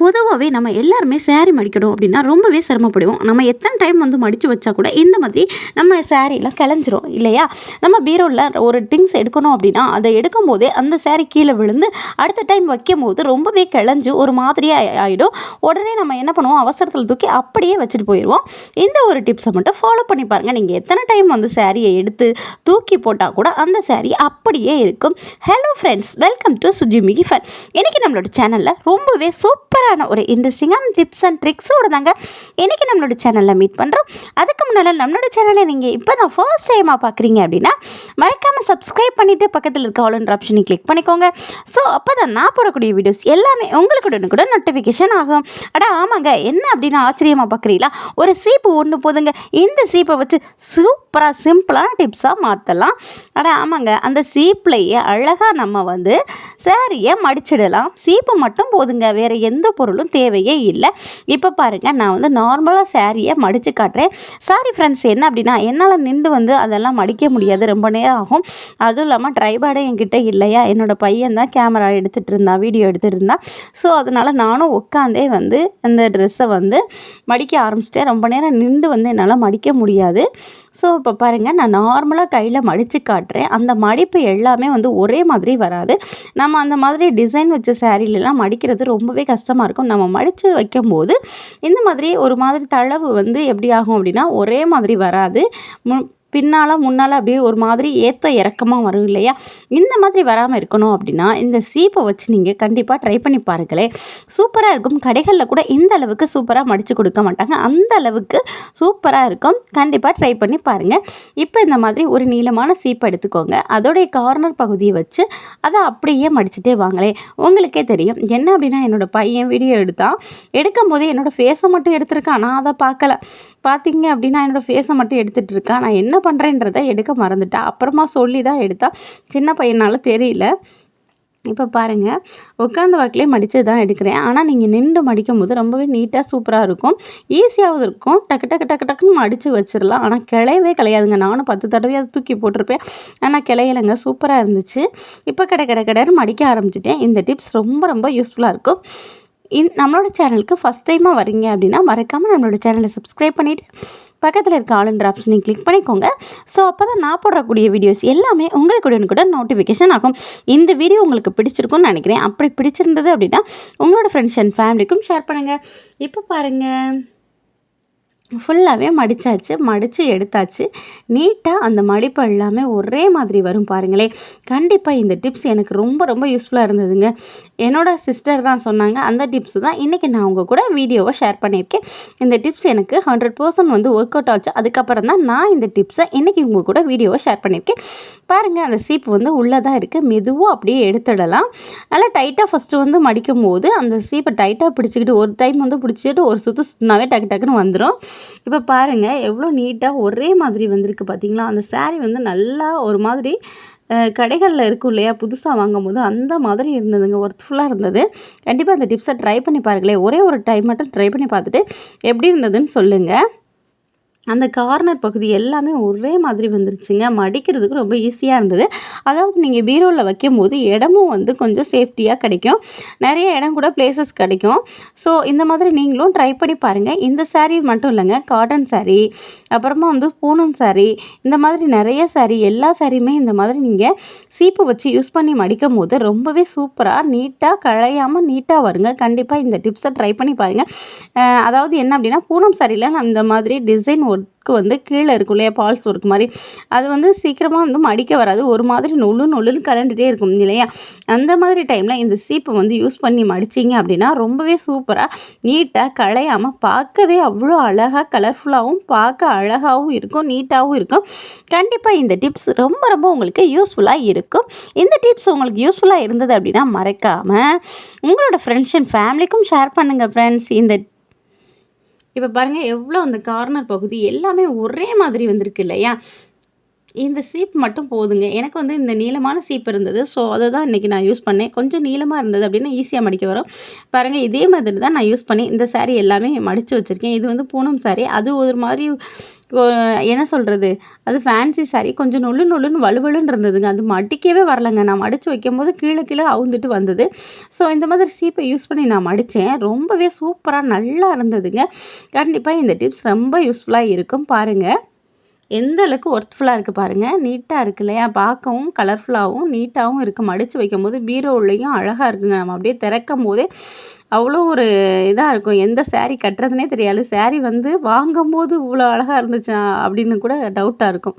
பொதுவாகவே நம்ம எல்லாருமே saree மடிக்கணும் அப்படின்னா ரொம்பவே சிரமப்படுவோம். நம்ம எத்தனை டைம் வந்து மடித்து வச்சா கூட இந்த மாதிரி நம்ம சாரீலாம் கிளஞ்சிரும் இல்லையா? நம்ம பீரோவில் ஒரு திங்ஸ் எடுக்கணும் அப்படின்னா அதை எடுக்கும் போதே அந்த சேரீ கீழே விழுந்து அடுத்த டைம் வைக்கும் போது ரொம்பவே கிளஞ்சு ஒரு மாதிரியாக ஆகிடும் உடனே நம்ம என்ன பண்ணுவோம்? அவசரத்தில் தூக்கி அப்படியே வச்சுட்டு போயிடுவோம் இந்த ஒரு டிப்ஸை மட்டும் ஃபாலோ பண்ணி பாருங்கள் நீங்கள் எத்தனை டைம் வந்து சாரியை எடுத்து தூக்கி போட்டால் கூட அந்த சேரீ அப்படியே இருக்கும். ஹலோ ஃப்ரெண்ட்ஸ் வெல்கம் டு சுஜிமிகி ஃபன் இன்றைக்கி நம்மளோட சேனலில் ரொம்பவே சூப்பர் சூப்பரான ஒரு இன்ட்ரெஸ்டிங்கான டிப்ஸ் அண்ட் ட்ரிக்ஸோடு தாங்க இன்றைக்கி நம்மளோட சேனலில் மீட் பண்ணுறோம் அதுக்கு முன்னால் நம்மளோட சேனலை நீங்கள் இப்போ தான் ஃபர்ஸ்ட் டைமாக பார்க்குறீங்க அப்படின்னா மறக்காமல் சப்ஸ்கிரைப் பண்ணிவிட்டு பக்கத்தில் இருக்க ஆளுன்ற ஆப்ஷனை கிளிக் பண்ணிக்கோங்க. ஸோ அப்போ தான் நான் போடக்கூடிய வீடியோஸ் எல்லாமே உங்களுக்கு கூட நோட்டிஃபிகேஷன் ஆகும். அடா ஆமாங்க. என்ன அப்படின்னு ஆச்சரியமாக பார்க்குறீங்களா ஒரு சீப்பு ஒன்று போதுங்க. இந்த சீப்பை வச்சு சூப்பராக சிம்பிளான டிப்ஸாக மாற்றலாம் அட ஆமாங்க. அந்த சீப்லேயே அழகாக நம்ம வந்து சாரியை மடிச்சிடலாம். சீப்பு மட்டும் போதுங்க. வேறு எந்த பொருளும் தேவையே இல்லை. இப்போ பாருங்கள் நான் வந்து நார்மலாக சாரியை மடித்து காட்டுறேன். சாரி ஃப்ரெண்ட்ஸ் என்ன அப்படின்னா என்னால் நின்று வந்து அதெல்லாம் மடிக்க முடியாது. ரொம்ப நேரம் ஆகும். அதுவும் இல்லாமல் ட்ரைபேடே என்கிட்ட இல்லையா? என்னோடய பையன் தான் கேமரா எடுத்துகிட்டு இருந்தான் வீடியோ எடுத்துகிட்டு இருந்தான் ஸோ அதனால் நானும் உட்காந்தே வந்து அந்த ட்ரெஸ்ஸை வந்து மடிக்க ஆரம்பிச்சிட்டேன். ரொம்ப நேரம் நின்று வந்து என்னால் மடிக்க முடியாது. ஸோ இப்போ பாருங்கள் நான் நார்மலாக கையில் மடித்து காட்டுறேன். அந்த மடிப்பு எல்லாமே வந்து ஒரே மாதிரி வராது. நம்ம அந்த மாதிரி டிசைன் வச்ச சாரீலலாம் மடிக்கிறது ரொம்பவே கஷ்டமாக இருக்கும். நம்ம மடித்து வைக்கும்போது இந்த மாதிரி ஒரு மாதிரி தளவு வந்து எப்படி ஆகும் அப்படின்னா ஒரே மாதிரி வராது. மு பின்னால் முன்னால் அப்படியே ஒரு மாதிரி ஏற்ற இறக்கமாக வரும் இல்லையா? இந்த மாதிரி வராமல் இருக்கணும் அப்படின்னா இந்த சீப்பை வச்சு நீங்கள் கண்டிப்பாக ட்ரை பண்ணி பாருங்களேன். சூப்பராக இருக்கும். கடைகளில் கூட இந்த அளவுக்கு சூப்பராக மடித்து கொடுக்க மாட்டாங்க. அந்த அளவுக்கு சூப்பராக இருக்கும். கண்டிப்பாக ட்ரை பண்ணி பாருங்கள் இப்போ இந்த மாதிரி ஒரு நீளமான சீப்பை எடுத்துக்கோங்க. அதோடைய கார்னர் பகுதியை வச்சு அதை அப்படியே மடிச்சுட்டே வாங்களேன். உங்களுக்கே தெரியும். என்ன அப்படின்னா என்னோடய பையன் வீடியோ எடுத்தான். எடுக்கும் போதே என்னோடய ஃபேஸை மட்டும் எடுத்திருக்கான். நான் அதை பார்க்கல. பார்த்தீங்க அப்படின்னா என்னோடய ஃபேஸை மட்டும் எடுத்துகிட்டு இருக்கான் நான் என்ன பண்ணுறேன்றதை எடுக்க மறந்துட்டேன் அப்புறமா சொல்லி தான் எடுத்தால் சின்ன பையனால் தெரியல. இப்போ பாருங்கள் உட்காந்த வாக்கிலே மடித்து தான் எடுக்கிறேன். ஆனால் நீங்கள் நின்று மடிக்கும் போது ரொம்பவே நீட்டாக சூப்பராக இருக்கும். ஈஸியாகவும் இருக்கும். டக்கு டக்கு டக்கு டக்குன்னு மடித்து வச்சிடலாம். ஆனால் கிளையவே கிடையாதுங்க. நானும் பத்து தடவை அதை தூக்கி போட்டிருப்பேன். ஆனால் கிளையலைங்க சூப்பராக இருந்துச்சு. இப்போ கடை கடை கடைன்னு மடிக்க ஆரம்பிச்சிட்டேன். இந்த டிப்ஸ் ரொம்ப ரொம்ப யூஸ்ஃபுல்லாக இருக்கும். இந் நம்மளோட சேனலுக்கு ஃபஸ்ட் டைமாக வரீங்க அப்படின்னா மறக்காமல் நம்மளோட சேனலை சப்ஸ்கிரைப் பண்ணிவிட்டு பக்கத்தில் இருக்க ஆளுன்ற ஆப்ஷனை கிளிக் பண்ணிக்கோங்க. ஸோ அப்போ தான் நான் போடக்கூடிய வீடியோஸ் எல்லாமே உங்களுக்கு கூட நோட்டிஃபிகேஷன் ஆகும். இந்த வீடியோ உங்களுக்கு பிடிச்சிருக்கும்னு நினைக்கிறேன். அப்படி பிடிச்சிருந்தது அப்படின்னா உங்களோட ஃப்ரெண்ட்ஸ் அண்ட் ஃபேமிலிக்கும் ஷேர் பண்ணுங்கள் இப்போ பாருங்கள் ஃபுல்லாகவே மடித்தாச்சு மடித்து எடுத்தாச்சு. நீட்டாக அந்த மடிப்பு எல்லாமே ஒரே மாதிரி வரும் பாருங்களேன். கண்டிப்பாக இந்த டிப்ஸ் எனக்கு ரொம்ப ரொம்ப யூஸ்ஃபுல்லாக இருந்ததுங்க. என்னோடய சிஸ்டர் தான் சொன்னாங்க அந்த டிப்ஸ் தான் இன்றைக்கி நான் உங்கள் கூட வீடியோவை ஷேர் பண்ணியிருக்கேன். இந்த டிப்ஸ் எனக்கு ஹண்ட்ரட் பர்சன்ட் வந்து ஒர்க் அவுட் ஆச்சு. அதுக்கப்புறம் தான் நான் இந்த டிப்ஸை இன்றைக்கி உங்கள் கூட வீடியோவை ஷேர் பண்ணியிருக்கேன். பாருங்கள் அந்த சீப்பு வந்து உள்ளே தான் இருக்குது மெதுவாக அப்படியே எடுத்துடலாம். நல்லா டைட்டாக ஃபஸ்ட்டு வந்து மடிக்கும் போது அந்த சீப்பை டைட்டாக பிடிச்சிக்கிட்டு ஒரு டைம் வந்து பிடிச்சிட்டு ஒரு சுற்று சுற்றினாவே டக்கு டக்குன்னு வந்துடும் இப்போ பாருங்கள் எவ்வளோ நீட்டாக ஒரே மாதிரி வந்திருக்கு பார்த்தீங்களா? அந்த சாரீ வந்து நல்லா ஒரு மாதிரி கடைகளில் இருக்கும் இல்லையா? புதுசாக வாங்கும்போது அந்த மாதிரி இருந்ததுங்க ஒர்த்ஃபுல்லாக இருந்தது. கண்டிப்பாக அந்த டிப்ஸை ட்ரை பண்ணி பாருங்களேன். ஒரே ஒரு டைம் மட்டும் ட்ரை பண்ணி பார்த்துட்டு எப்படி இருந்ததுன்னு சொல்லுங்கள் அந்த கார்னர் பகுதி எல்லாமே ஒரே மாதிரி வந்துருச்சுங்க. மடிக்கிறதுக்கு ரொம்ப ஈஸியாக இருந்தது. அதாவது நீங்கள் பீரோவில் வைக்கும்போது இடமும் வந்து கொஞ்சம் சேஃப்டியாக கிடைக்கும். நிறைய இடம் கூட பிளேசஸ் கிடைக்கும். ஸோ இந்த மாதிரி நீங்களும் ட்ரை பண்ணி பாருங்கள் இந்த சாரீ மட்டும் இல்லைங்க. காட்டன் சாரீ அப்புறமா வந்து பூனம் சாரீ இந்த மாதிரி நிறைய சாரீ எல்லா சாரியுமே இந்த மாதிரி நீங்கள் சீப்பு வச்சு யூஸ் பண்ணி மடிக்கும் போது ரொம்பவே சூப்பராக நீட்டாக களையாமல் நீட்டாக வருங்க. கண்டிப்பாக இந்த டிப்ஸை ட்ரை பண்ணி பாருங்கள் அதாவது என்ன அப்படின்னா பூனம் சாரியில் நான் இந்த மாதிரி டிசைன் ஒர்க்கு வந்து கீழே இருக்கும் இல்லையா? பால்ஸ் ஒர்க் மாதிரி. அது வந்து சீக்கிரமாக வந்து மடிக்க வராது. ஒரு மாதிரி நொழு நொழுன்னு கலண்டுட்டே இருக்கும் இல்லையா? அந்த மாதிரி டைமில் இந்த சீப்பை வந்து யூஸ் பண்ணி மடிச்சிங்க அப்படின்னா ரொம்பவே சூப்பராக நீட்டாக களையாமல் பார்க்கவே அவ்வளோ அழகாக கலர்ஃபுல்லாகவும் பார்க்க அழகாகவும் இருக்கும் நீட்டாகவும் இருக்கும். கண்டிப்பாக இந்த டிப்ஸ் ரொம்ப ரொம்ப உங்களுக்கு யூஸ்ஃபுல்லாக இருக்கும். இந்த டிப்ஸ் உங்களுக்கு யூஸ்ஃபுல்லாக இருந்தது அப்படின்னா மறக்காமல் உங்களோட ஃப்ரெண்ட்ஸ் அண்ட் ஃபேமிலிக்கும் ஷேர் பண்ணுங்கள் ஃப்ரெண்ட்ஸ் இந்த இப்போ பாருங்கள் எவ்வளோ அந்த கார்னர் பகுதி எல்லாமே ஒரே மாதிரி வந்திருக்கு இல்லையா? இந்த சீப் மட்டும் போதுங்க. எனக்கு வந்து இந்த நீளமான சீப் இருந்தது. ஸோ அதை தான் இன்றைக்கி நான் யூஸ் பண்ணேன். கொஞ்சம் நீளமாக இருந்தது அப்படின்னா ஈஸியாக மடிக்க வரும். பாருங்கள் இதே மாதிரி தான் நான் யூஸ் பண்ணி இந்த சாரீ எல்லாமே மடித்து வச்சுருக்கேன். இது வந்து பூனம் சாரீ அது ஒரு மாதிரி என்ன சொல்கிறது அது ஃபேன்சி சாரீ கொஞ்சம் நொல்லு நொல்லுன்னு வலுவலுன்னு இருந்ததுங்க. அது மடிக்கவே வரலங்க. நான் மடித்து வைக்கும்போது கீழே கீழே அவுந்துட்டு வந்தது. ஸோ இந்த மாதிரி சீப்பை யூஸ் பண்ணி நான் மடித்தேன் ரொம்பவே சூப்பராக நல்லா இருந்ததுங்க. கண்டிப்பாக இந்த டிப்ஸ் ரொம்ப யூஸ்ஃபுல்லாக இருக்கும். பாருங்கள் எந்த அளவுக்கு ஒர்த்ஃபுல்லாக இருக்குது பாருங்கள் நீட்டாக இருக்கு இல்லையா? பார்க்கவும் கலர்ஃபுல்லாகவும் நீட்டாகவும் இருக்குது மடித்து வைக்கும்போது பீரோவுலேயும் அழகாக இருக்குங்க. நம்ம அப்படியே திறக்கும் போதே அவ்வளோ ஒரு இதாக இருக்கும். எந்த சேரீ கட்டுறதுனே தெரியாது. சேரீ வந்து வாங்கும்போது இவ்வளோ அழகாக இருந்துச்சா? அப்படின்னு கூட டவுட்டாக இருக்கும்.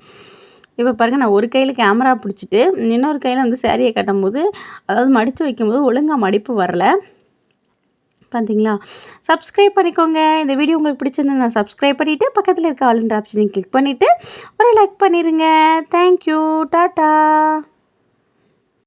இப்போ பாருங்கள் நான் ஒரு கையில் கேமரா பிடிச்சிட்டு இன்னொரு கையில் வந்து சேரீயை கட்டும்போது அதாவது மடித்து வைக்கும்போது ஒழுங்காக மடிப்பு வரலை. பார்த்தீங்களா சப்ஸ்கிரைப் பண்ணிக்கோங்க. இந்த வீடியோ உங்களுக்கு பிடிச்சிருந்தா சப்ஸ்கிரைப் பண்ணிவிட்டு பக்கத்தில் இருக்க ஆளுன்ற ஆப்ஷனையும் கிளிக் பண்ணிவிட்டு ஒரு லைக் பண்ணிடுங்க தேங்க்யூ டாட்டா